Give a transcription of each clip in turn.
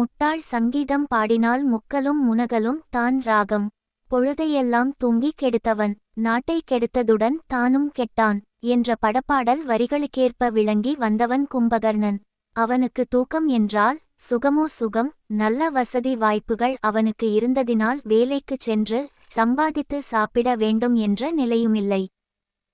முட்டாள் சங்கீதம் பாடினால் முக்கலும் முனகலும் தான் ராகம். பொழுதையெல்லாம் தூங்கி கெடுத்தவன் நாட்டை கெடுத்ததுடன் தானும் கெட்டான் என்ற படப்பாடல் வரிகளுக்கேற்ப விளங்கி வந்தவன் கும்பகர்ணன். அவனுக்கு தூக்கம் என்றால் சுகமோ சுகம் நல்ல வசதி வாய்ப்புகள் அவனுக்கு இருந்ததினால் வேலைக்குச் சென்று சம்பாதித்து சாப்பிட வேண்டும் என்ற நிலையுமில்லை.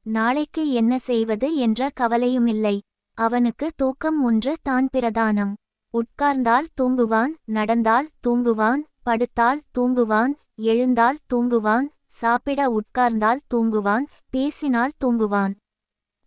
நாளைக்கு என்ன செய்வது என்ற கவலையுமில்லை. அவனுக்கு தூக்கம் ஒன்று தான் பிரதானம். உட்கார்ந்தால் தூங்குவான் நடந்தால் தூங்குவான் படுத்தால் தூங்குவான் எழுந்தால் தூங்குவான் சாப்பிட உட்கார்ந்தால் தூங்குவான் பேசினால் தூங்குவான்.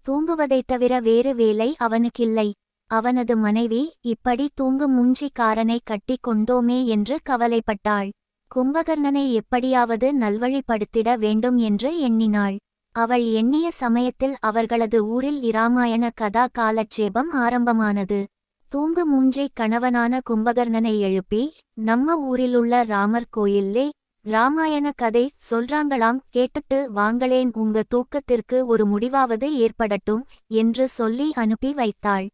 தூங்குவதைத் தவிர வேறு வேலை அவனுக்கில்லை. அவனது மனைவி இப்படி தூங்கும் மூஞ்சிக்காரனை கட்டிக் கொண்டோமே என்று கவலைப்பட்டாள். கும்பகர்ணனை எப்படியாவது நல்வழிப்படுத்திட வேண்டும் என்று எண்ணினாள். அவள் எண்ணிய சமயத்தில் அவர்களது ஊரில் இராமாயண கதா காலட்சேபம் ஆரம்பமானது. தூங்கு மூஞ்சை கணவனான கும்பகர்ணனை எழுப்பி நம்ம ஊரிலுள்ள ராமர் கோயில்லே ராமாயண கதை சொல்றாங்களாம் கேட்டுட்டு வாங்களேன் உங்க தூக்கத்திற்கு ஒரு முடிவாவது ஏற்படட்டும் என்று சொல்லி அனுப்பி வைத்தாள்.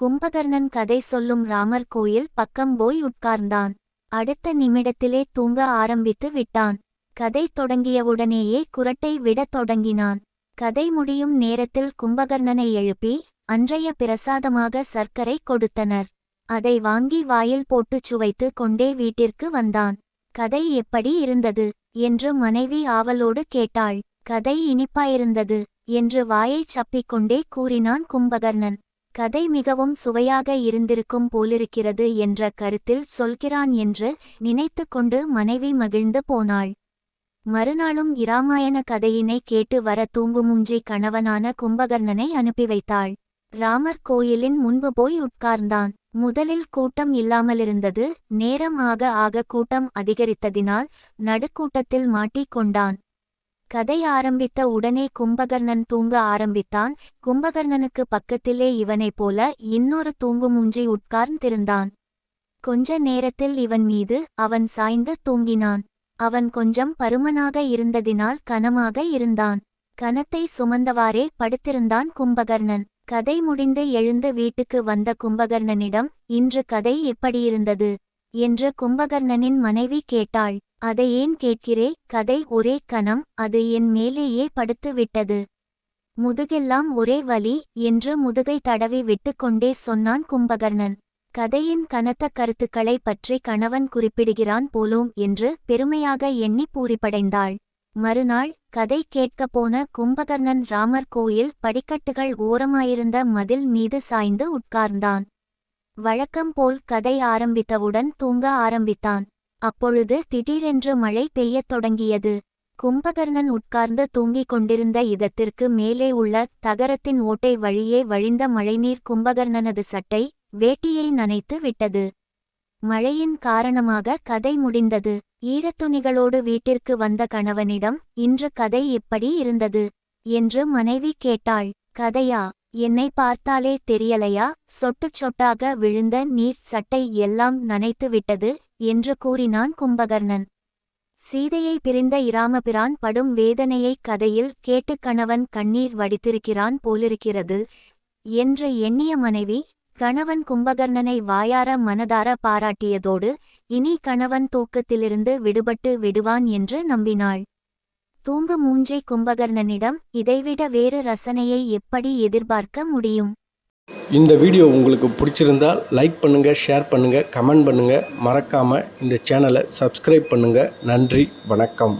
கும்பகர்ணன் கதை சொல்லும் ராமர் கோயில் பக்கம் போய் உட்கார்ந்தான். அடுத்த நிமிடத்திலே தூங்க ஆரம்பித்து விட்டான். கதை தொடங்கியவுடனேயே குரட்டை விடத் தொடங்கினான். கதை முடியும் நேரத்தில் கும்பகர்ணனை எழுப்பி அன்றைய பிரசாதமாக சர்க்கரை கொடுத்தனர். அதை வாங்கி வாயில் போட்டுச் சுவைத்து கொண்டே வீட்டிற்கு வந்தான். கதை எப்படி இருந்தது? என்று மனைவி ஆவலோடு கேட்டாள். கதை இனிப்பாயிருந்தது என்று வாயைச் சப்பிக்கொண்டே கூறினான் கும்பகர்ணன். கதை மிகவும் சுவையாக இருந்திருக்கும் போலிருக்கிறது என்ற கருத்தில் சொல்கிறான் என்று நினைத்து கொண்டு மனைவி மகிழ்ந்து போனாள். மறுநாளும் இராமாயண கதையினை கேட்டு வர தூங்குமுஞ்சி கணவனான கும்பகர்ணனை அனுப்பி வைத்தாள். ராமர் கோயிலின் முன்பு போய் உட்கார்ந்தான். முதலில் கூட்டம் இல்லாமலிருந்தது நேரம் ஆக ஆக கூட்டம் அதிகரித்ததினால் நடுக்கூட்டத்தில் மாட்டிக்கொண்டான் கதை ஆரம்பித்த உடனே கும்பகர்ணன் தூங்க ஆரம்பித்தான். கும்பகர்ணனுக்கு பக்கத்திலே இவனைப் போல இன்னொரு தூங்குமுஞ்சி உட்கார்ந்திருந்தான். கொஞ்ச நேரத்தில் இவன் மீது அவன் சாய்ந்து தூங்கினான். அவன் கொஞ்சம் பருமனாக இருந்ததினால் கனமாக இருந்தான். கனத்தை சுமந்தவாறே படுத்திருந்தான் கும்பகர்ணன். கதை முடிந்து எழுந்து வீட்டுக்கு வந்த கும்பகர்ணனிடம் இன்று கதை எப்படியிருந்தது என்று கும்பகர்ணனின் மனைவி கேட்டாள். அதை ஏன் கேட்கிறே? கதை ஒரே கணம் அது என் மேலேயே படுத்து விட்டது முதுகெல்லாம் ஒரே வலி என்று முதுகை தடவி விட்டுக்கொண்டே சொன்னான் கும்பகர்ணன். கதையின் கனத்த கருத்துக்களை பற்றி கணவன் குறிப்பிடுகிறான் போலோம் என்று பெருமையாக எண்ணி பூரிப்படைந்தாள். மறுநாள் கதை கேட்கப் போன கும்பகர்ணன் ராமர் கோயில் படிக்கட்டுகள் ஓரமாயிருந்த மதில் மீது சாய்ந்து உட்கார்ந்தான். வழக்கம் போல் கதை ஆரம்பித்தவுடன் தூங்க ஆரம்பித்தான். அப்பொழுது திடீரென்று மழை பெய்யத் தொடங்கியது. கும்பகர்ணன் உட்கார்ந்து தூங்கிக் கொண்டிருந்த இதத்திற்கு மேலே உள்ள தகரத்தின் ஓட்டை வழியே வழிந்த மழைநீர் கும்பகர்ணனது சட்டை வேட்டியை நனைத்து விட்டது. மழையின் காரணமாக கதை முடிந்தது. ஈரத்துணிகளோடு வீட்டிற்கு வந்த கணவனிடம் இன்று கதை எப்படி இருந்தது என்று மனைவி கேட்டாள். கதையா? என்னை பார்த்தாலே தெரியலையா? சொட்டுச் சொட்டாக விழுந்த நீர் சட்டை எல்லாம் நனைத்து விட்டது என்று கூறினான் கும்பகர்ணன். சீதையை பிரிந்த இராமபிரான் படும் வேதனையைக் கதையில் கேட்டு கணவன் கண்ணீர் வடித்திருக்கிறான் போலிருக்கிறது என்று எண்ணிய மனைவி கணவன் கும்பகர்ணனை வாயார மனதார பாராட்டியதோடு இனி கணவன் தூக்கத்திலிருந்து விடுபட்டு விடுவான் என்று நம்பினாள். தூங்கு மூஞ்சை கும்பகர்ணனிடம் இதைவிட வேறு ரசனையை எப்படி எதிர்பார்க்க முடியும்? இந்த வீடியோ உங்களுக்கு பிடிச்சிருந்தால் லைக் பண்ணுங்கள் ஷேர் பண்ணுங்கள் கமெண்ட் பண்ணுங்கள் மறக்காமல் இந்த சேனலை சப்ஸ்கிரைப் பண்ணுங்கள் நன்றி வணக்கம்.